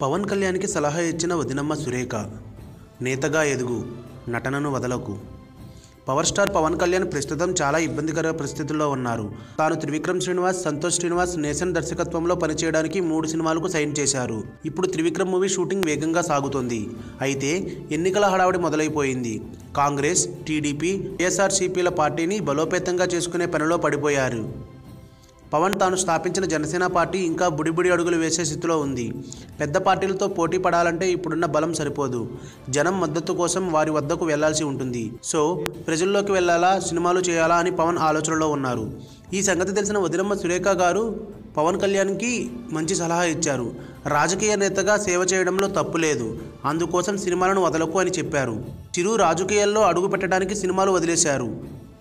పవన్ కళ్యాణ్కి సలహా ఇచ్చిన వదినమ్మ సురేఖ నేతగా ఎదుగు నటనను వదలకు. పవర్ స్టార్ పవన్ కళ్యాణ్ ప్రస్తుతం చాలా ఇబ్బందికర పరిస్థితుల్లో ఉన్నారు. తాను త్రివిక్రమ్ శ్రీనివాస్ సంతోష్ శ్రీనివాస్ నేసన్ దర్శకత్వంలో పనిచేయడానికి మూడు సినిమాలకు సైన్ చేశారు. ఇప్పుడు త్రివిక్రమ్ మూవీ షూటింగ్ వేగంగా సాగుతోంది. అయితే ఎన్నికల హడావుడి మొదలైపోయింది. కాంగ్రెస్ టీడీపీ ఏఎస్ఆర్సీపీల పార్టీని బలోపేతంగా చేసుకునే పనిలో పడిపోయారు. పవన్ తాను స్థాపించిన జనసేన పార్టీ ఇంకా బుడిబుడి అడుగులు వేసే స్థితిలో ఉంది. పెద్ద పార్టీలతో పోటీ పడాలంటే ఇప్పుడున్న బలం సరిపోదు. జనం మద్దతు కోసం వారి వద్దకు వెళ్ళాల్సి ఉంటుంది. సో ప్రజల్లోకి వెళ్ళాలా సినిమాలు చేయాలా అని పవన్ ఆలోచనలో ఉన్నారు. ఈ సంగతి తెలిసిన వదిలమ్మ సురేఖ గారు పవన్ కళ్యాణ్కి మంచి సలహా ఇచ్చారు. రాజకీయ నేతగా సేవ చేయడంలో తప్పు లేదు. అందుకోసం సినిమాలను వదలకు అని చెప్పారు. చిరు రాజకీయాల్లో అడుగు పెట్టడానికి సినిమాలు వదిలేశారు.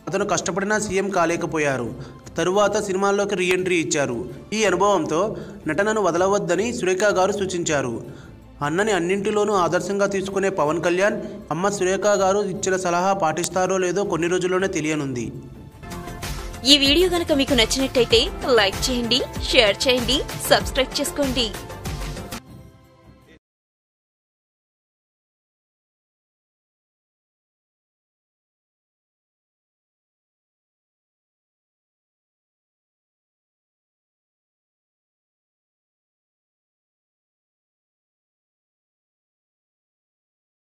అతను కష్టపడినా సీఎం కాలేకపోయారు. తరువాత సినిమాల్లోకి రీఎంట్రీ ఇచ్చారు. ఈ అనుభవంతో నటనను వదలవద్దని సురేఖ గారు సూచించారు. అన్నని అన్నింటిలోనూ ఆదర్శంగా తీసుకునే పవన్ కళ్యాణ్ అమ్మ సురేఖ గారు ఇచ్చిన సలహా పాటిస్తారో లేదో కొన్ని రోజుల్లోనే తెలియనుంది. ఈ వీడియో గనక మీకు నచ్చినట్టయితే లైక్ చేయండి షేర్ చేయండి సబ్స్క్రైబ్ చేసుకోండి.